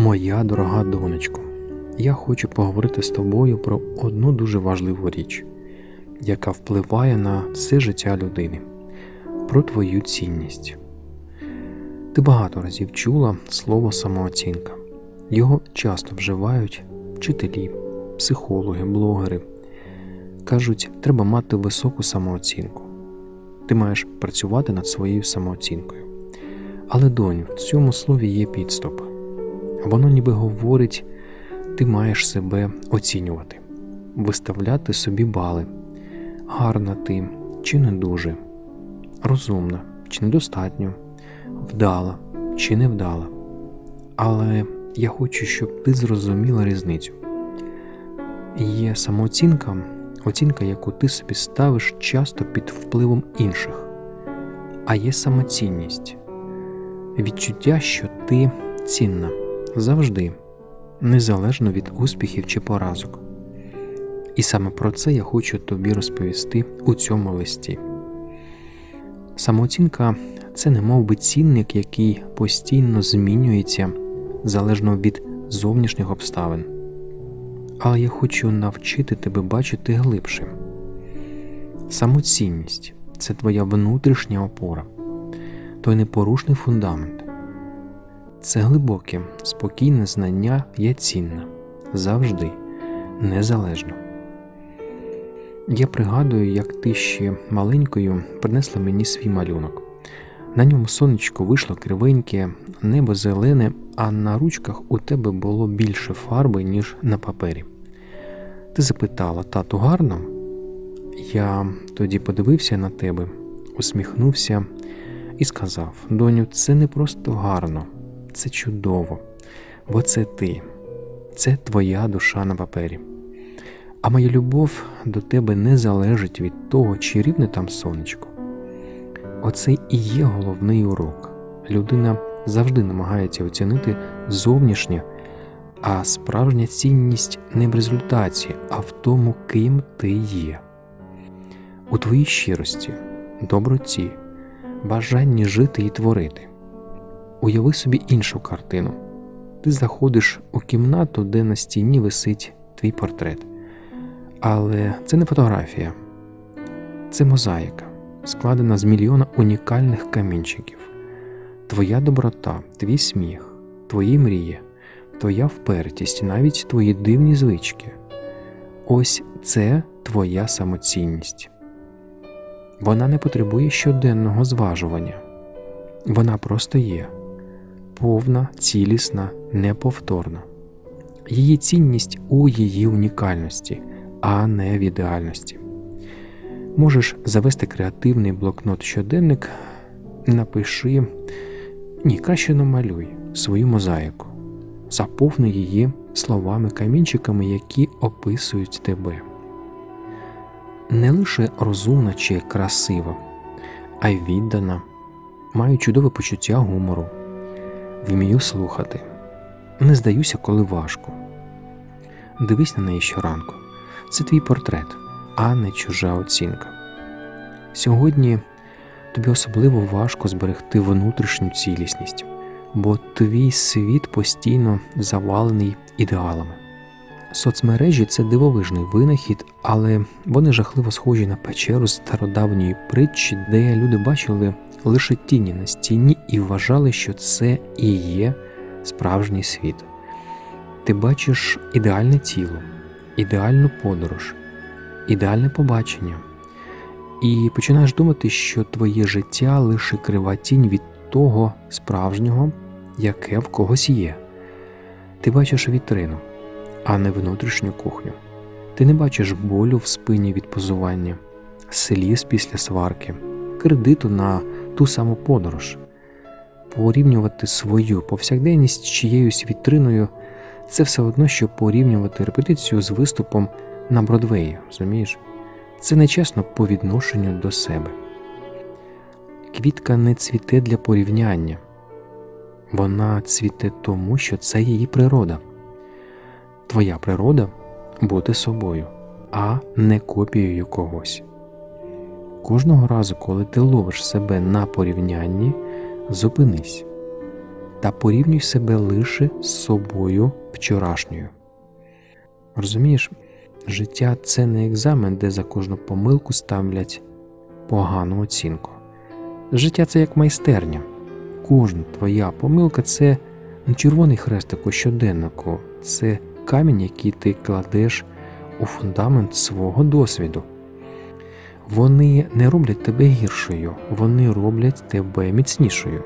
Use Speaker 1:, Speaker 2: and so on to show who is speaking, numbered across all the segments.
Speaker 1: Моя дорога донечко, я хочу поговорити з тобою про одну дуже важливу річ, яка впливає на все життя людини, про твою цінність. Ти багато разів чула слово самооцінка. Його часто вживають вчителі, психологи, блогери. Кажуть, треба мати високу самооцінку. Ти маєш працювати над своєю самооцінкою. Але, доню, в цьому слові є підстоп. Воно ніби говорить, ти маєш себе оцінювати, виставляти собі бали. Гарна ти чи не дуже, розумна чи недостатньо, вдала чи не вдала. Але я хочу, щоб ти зрозуміла різницю. Є самооцінка, оцінка, яку ти собі ставиш часто під впливом інших, а є самоцінність, відчуття, що ти цінна завжди, незалежно від успіхів чи поразок. І саме про це я хочу тобі розповісти у цьому листі. Самооцінка це не мов би цінник, який постійно змінюється залежно від зовнішніх обставин. Але я хочу навчити тебе бачити глибше. Самоцінність це твоя внутрішня опора, той непорушний фундамент. Це глибоке, спокійне знання є цінне, завжди, незалежно. Я пригадую, як ти ще маленькою принесла мені свій малюнок. На ньому сонечко вийшло кривеньке, небо зелене, а на ручках у тебе було більше фарби, ніж на папері. Ти запитала, тату, гарно? Я тоді подивився на тебе, усміхнувся і сказав: Доню, це не просто гарно, це чудово, бо це ти, це твоя душа на папері. А моя любов до тебе не залежить від того, чи рівне там сонечко. Оце і є головний урок. Людина завжди намагається оцінити зовнішнє, а справжня цінність не в результаті, а в тому, ким ти є. У твоїй щирості, доброті, бажанні жити і творити. Уяви собі іншу картину. Ти заходиш у кімнату, де на стіні висить твій портрет. Але це не фотографія, це мозаїка, складена з мільйона унікальних камінчиків. Твоя доброта, твій сміх, твої мрії, твоя впертість, навіть твої дивні звички. Ось це твоя самоцінність. Вона не потребує щоденного зважування. Вона просто є повна, цілісна, неповторна. Її цінність у її унікальності, а не в ідеальності. Можеш завести креативний блокнот щоденник, напиши, ні, краще намалюй свою мозаїку, заповни її словами, камінчиками, які описують тебе. Не лише розумна чи красива, а й віддана, маю чудове почуття гумору, вмію слухати, не здаюся, коли важко. Дивись на неї щоранку. Це твій портрет, а не чужа оцінка. Сьогодні тобі особливо важко зберегти внутрішню цілісність, бо твій світ постійно завалений ідеалами. Соцмережі це дивовижний винахід, але вони жахливо схожі на печеру стародавньої притчі, де люди бачили лише тіні на стіні і вважали, що це і є справжній світ. Ти бачиш ідеальне тіло, ідеальну подорож, ідеальне побачення, і починаєш думати, що твоє життя лише крива тінь від того справжнього, яке в когось є. Ти бачиш вітрину, а не внутрішню кухню. Ти не бачиш болю в спині від позування, сліз після сварки, кредиту на ту саму подорож. Порівнювати свою повсякденність з чиєюсь вітриною це все одно, що порівнювати репетицію з виступом на Бродвеї, розумієш? Це нечесно по відношенню до себе. Квітка не цвіте для порівняння, вона цвіте тому, що це її природа. Твоя природа бути собою, а не копією когось. Кожного разу, коли ти ловиш себе на порівнянні, зупинись. та порівнюй себе лише з собою вчорашньою. Розумієш, життя це не екзамен, де за кожну помилку ставлять погану оцінку. Життя це як майстерня. Кожна твоя помилка це не червоний хрестик у щоденнику, це камінь, який ти кладеш у фундамент свого досвіду. Вони не роблять тебе гіршою, вони роблять тебе міцнішою.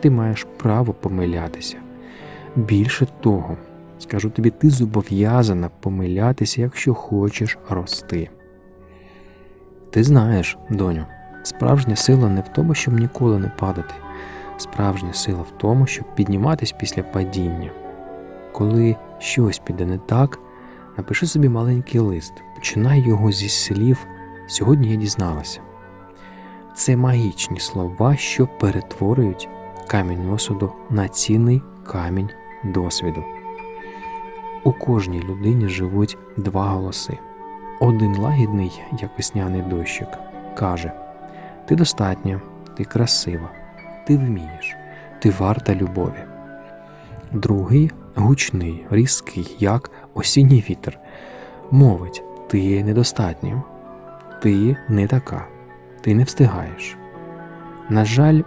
Speaker 1: Ти маєш право помилятися. Більше того, скажу тобі, ти зобов'язана помилятися, якщо хочеш рости. Ти знаєш, доню, справжня сила не в тому, щоб ніколи не падати. Справжня сила в тому, щоб підніматись після падіння. Коли щось піде не так, напиши собі маленький лист, починай його зі слів Сьогодні я дізналася. Це магічні слова, що перетворюють камінь осуду на цінний камінь досвіду. У кожній людині живуть два голоси. Один лагідний, як весняний дощик, каже: Ти достатня, ти красива, ти вмієш, ти варта любові. Другий гучний, різкий, як осінній вітер, мовить: Ти недостатня, ти не така, ти не встигаєш. На жаль,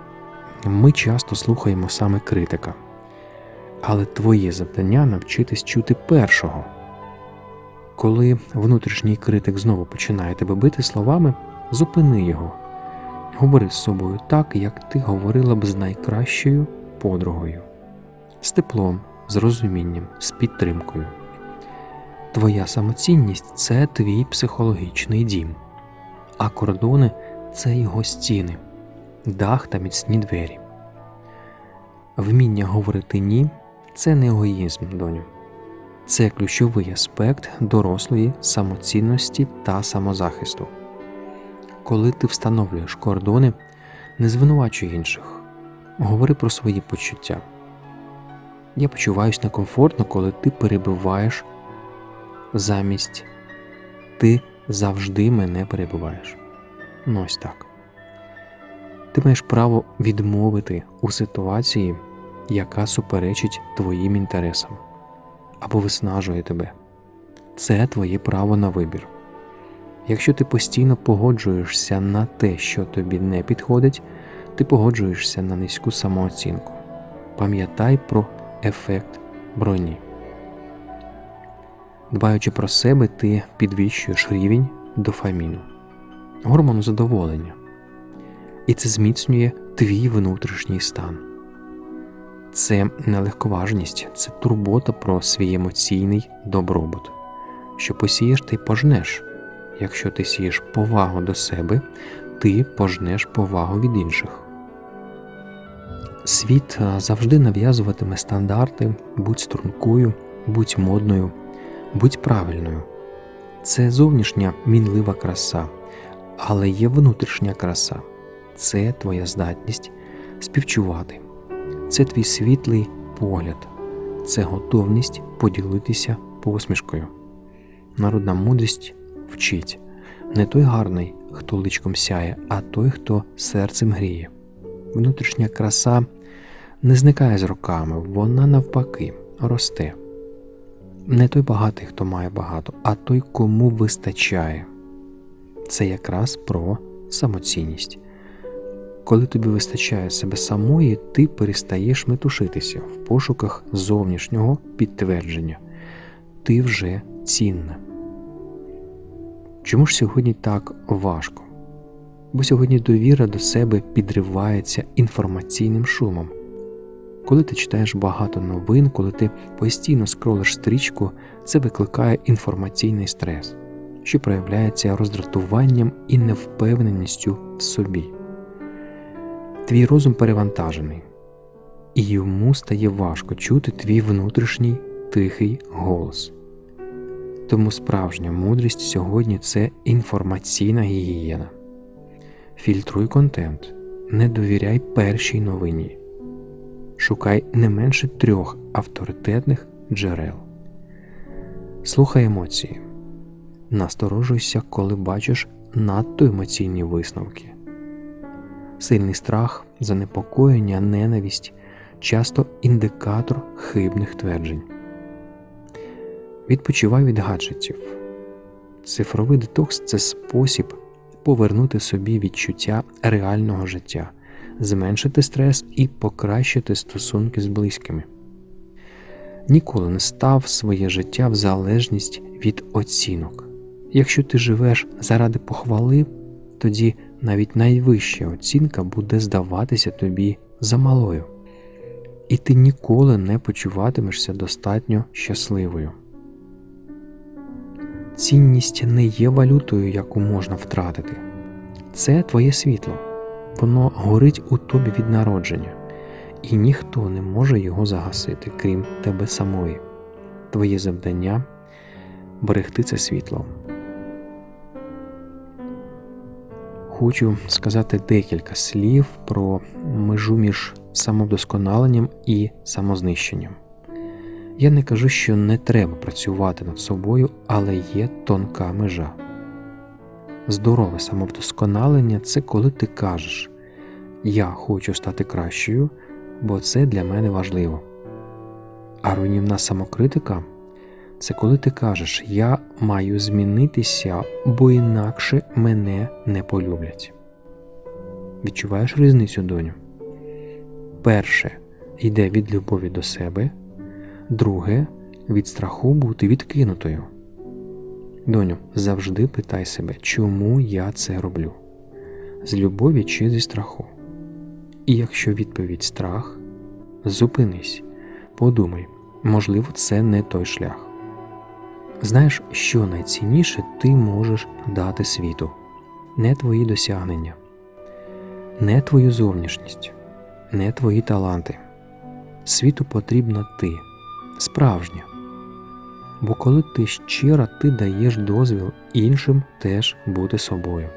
Speaker 1: ми часто слухаємо саме критика, але твоє завдання навчитись чути першого. Коли внутрішній критик знову починає тебе бити словами, зупини його. Говори з собою так, як ти говорила б з найкращою подругою, з теплом, з розумінням, з підтримкою. Твоя самоцінність це твій психологічний дім, а кордони це його стіни, дах та міцні двері. Вміння говорити ні це не егоїзм, доню. Це ключовий аспект дорослої самоцінності та самозахисту. Коли ти встановлюєш кордони, не звинувачуй інших, говори про свої почуття. Я почуваюся некомфортно, коли ти перебиваєш замість ти завжди мене перебиваєш. Ну ось так. Ти маєш право відмовити у ситуації, яка суперечить твоїм інтересам або виснажує тебе. Це твоє право на вибір. Якщо ти постійно погоджуєшся на те, що тобі не підходить, ти погоджуєшся на низьку самооцінку. Пам'ятай про ефект броні. Дбаючи про себе, ти підвищуєш рівень дофаміну, гормону задоволення. І це зміцнює твій внутрішній стан. Це не легковажність, це турбота про свій емоційний добробут. Що посієш, ти пожнеш. Якщо ти сієш повагу до себе, ти пожнеш повагу від інших. Світ завжди нав'язуватиме стандарти, будь стрункою, будь модною, будь правильною. Це зовнішня мінлива краса, але є внутрішня краса це твоя здатність співчувати, це твій світлий погляд, це готовність поділитися посмішкою. Народна мудрість вчить не той гарний, хто личком сяє, а той, хто серцем гріє. Внутрішня краса не зникає з роками, вона навпаки росте. Не той багатий, хто має багато, а той, кому вистачає. Це якраз про самоцінність. Коли тобі вистачає себе самої, ти перестаєш метушитися в пошуках зовнішнього підтвердження. Ти вже цінна. Чому ж сьогодні так важко? Бо сьогодні довіра до себе підривається інформаційним шумом. Коли ти читаєш багато новин, коли ти постійно скролиш стрічку, це викликає інформаційний стрес, що проявляється роздратуванням і невпевненістю в собі. Твій розум перевантажений, і йому стає важко чути твій внутрішній тихий голос. Тому справжня мудрість сьогодні це інформаційна гігієна. Фільтруй контент, не довіряй першій новині, шукай не менше трьох авторитетних джерел. Слухай емоції, насторожуйся, коли бачиш надто емоційні висновки. Сильний страх, занепокоєння, ненависть часто індикатор хибних тверджень. Відпочивай від гаджетів. Цифровий детокс це спосіб повернути собі відчуття реального життя, зменшити стрес і покращити стосунки з близькими. Ніколи не став своє життя в залежність від оцінок. Якщо ти живеш заради похвали, тоді навіть найвища оцінка буде здаватися тобі замалою, і ти ніколи не почуватимешся достатньо щасливою. Цінність не є валютою, яку можна втратити. Це твоє світло. Воно горить у тобі від народження, і ніхто не може його загасити, крім тебе самої. Твоє завдання берегти це світло. Хочу сказати декілька слів про межу між самовдосконаленням і самознищенням. Я не кажу, що не треба працювати над собою, але є тонка межа. Здорове самовдосконалення це коли ти кажеш Я хочу стати кращою, бо це для мене важливо. А руйнівна самокритика це коли ти кажеш Я маю змінитися, бо інакше мене не полюблять. Відчуваєш різницю, доню? Перше йде від любові до себе, друге від страху бути відкинутою. Доню, завжди питай себе, чому я це роблю? З любові чи зі страху? І якщо відповідь страх, зупинись, подумай, можливо, це не той шлях. Знаєш, що найцінніше ти можеш дати світу, не твої досягнення, не твою зовнішність, не твої таланти. Світу потрібна ти, справжня. Бо коли ти щира, ти даєш дозвіл іншим теж бути собою.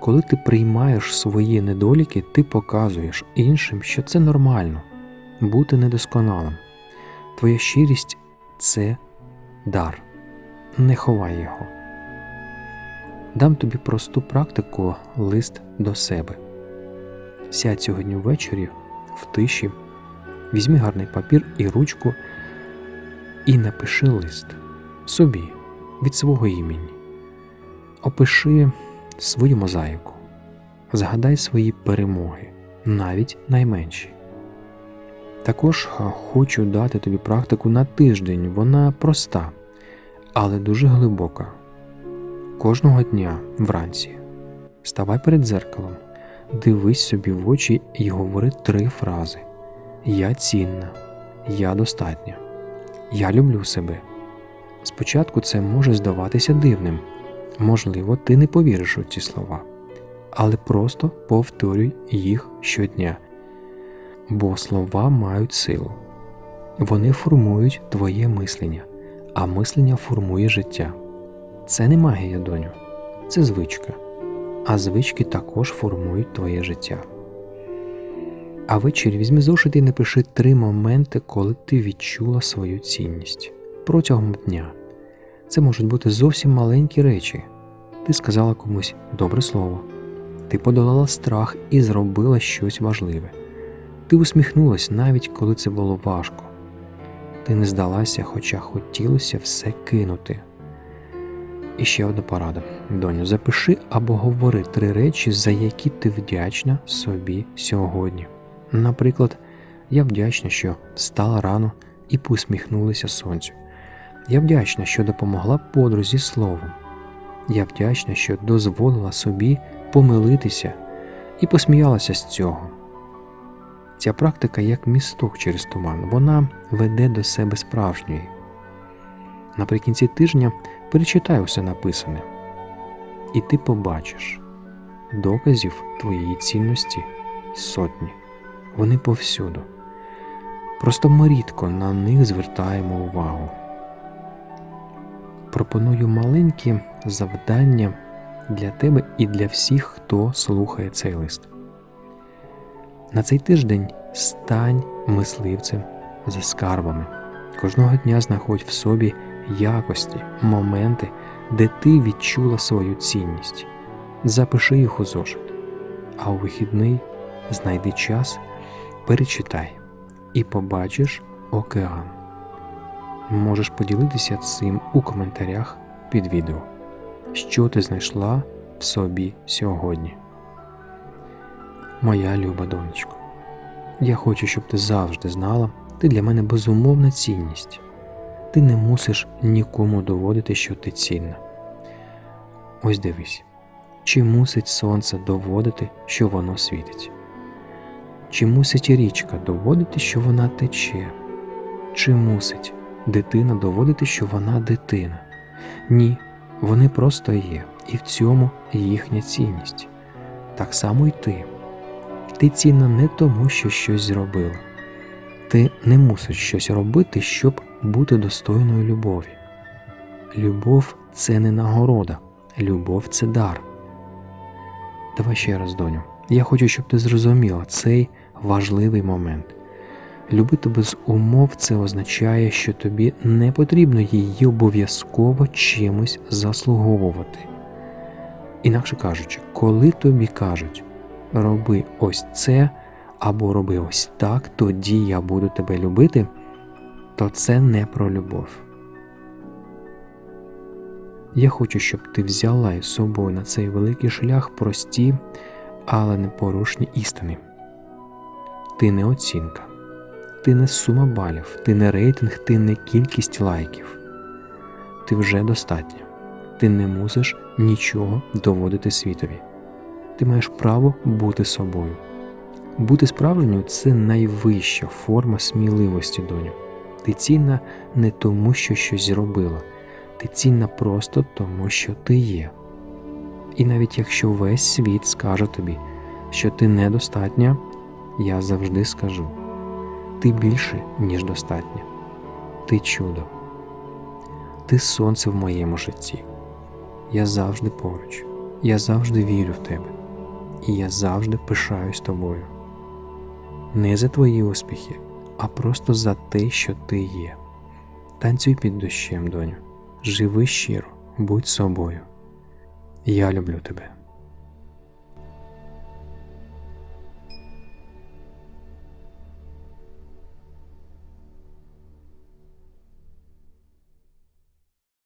Speaker 1: Коли ти приймаєш свої недоліки, ти показуєш іншим, що це нормально бути недосконалим. Твоя щирість це дар. Не ховай його. Дам тобі просту практику лист до себе. Сядь сьогодні ввечері в тиші, візьми гарний папір і ручку і напиши лист собі від свого імені. Опиши свою мозаїку, згадай свої перемоги, навіть найменші. Також хочу дати тобі практику на тиждень. Вона проста, але дуже глибока. Кожного дня вранці ставай перед дзеркалом, дивись собі в очі і говори три фрази: Я цінна, я достатня, я люблю себе. Спочатку це може здаватися дивним. Можливо, ти не повіриш у ці слова, але просто повторюй їх щодня бо слова мають силу. Вони формують твоє мислення, а мислення формує життя. Це не магія, доню, це звичка. А звички також формують твоє життя. А ввечері візьми зошит і напиши три моменти, коли ти відчула свою цінність протягом дня. Це можуть бути зовсім маленькі речі. Ти сказала комусь добре слово, ти подолала страх і зробила щось важливе. Ти усміхнулась навіть коли це було важко. Ти не здалася, хоча хотілося все кинути. І ще одна порада. Доню, запиши або говори три речі, за які ти вдячна собі сьогодні. Наприклад, я вдячна, що встала рано і посміхнулася сонцю. Я вдячна, що допомогла подрузі словом. Я вдячна, що дозволила собі помилитися і посміялася з цього. Ця практика як місток через туман, вона веде до себе справжньої. Наприкінці тижня перечитай усе написане, і ти побачиш доказів твоєї цінності сотні. Вони повсюду. Просто ми рідко на них звертаємо увагу. Пропоную маленькі завдання для тебе і для всіх, хто слухає цей лист. На цей тиждень стань мисливцем за скарбами. Кожного дня знаходь в собі якості, моменти, де ти відчула свою цінність. Запиши їх у зошит, а у вихідний знайди час, перечитай. і побачиш океан. Можеш поділитися цим у коментарях під відео. Що ти знайшла в собі сьогодні? Моя люба донечко. Я хочу, щоб ти завжди знала, ти для мене безумовна цінність. Ти не мусиш нікому доводити, що ти цінна. Ось дивись, чи мусить сонце доводити, що воно світить? Чи мусить річка доводити, що вона тече? Чи мусить дитина доводити, що вона дитина? Ні, вони просто є, і в цьому їхня цінність. Так само й ти. Ти цінна не тому, що щось зробила. Ти не мусиш щось робити, щоб бути достойною любові. Любов це не нагорода, любов це дар. Давай ще раз, доню. Я хочу, щоб ти зрозуміла цей важливий момент. Любити без умов це означає, що тобі не потрібно її обов'язково чимось заслуговувати. Інакше кажучи, коли тобі кажуть роби ось це або роби ось так, тоді я буду тебе любити, то це не про любов. Я хочу, щоб ти взяла із собою на цей великий шлях прості, але непорушні істини. Ти не оцінка, ти не сума балів, ти не рейтинг, ти не кількість лайків. Ти вже достатня. Ти не мусиш нічого доводити світові. Ти маєш право бути собою. Бути справжньою це найвища форма сміливості, доню. Ти цінна не тому, що щось зробила, ти цінна просто тому, що ти є. І навіть якщо весь світ скаже тобі, що ти недостатня, я завжди скажу: ти більше, ніж достатня. Ти чудо. Ти сонце в моєму житті. Я завжди поруч. Я завжди вірю в тебе. І я завжди пишаюсь тобою. Не за твої успіхи, а просто за те, що ти є. Танцюй під дощем, доню. Живи щиро, будь собою. Я люблю тебе.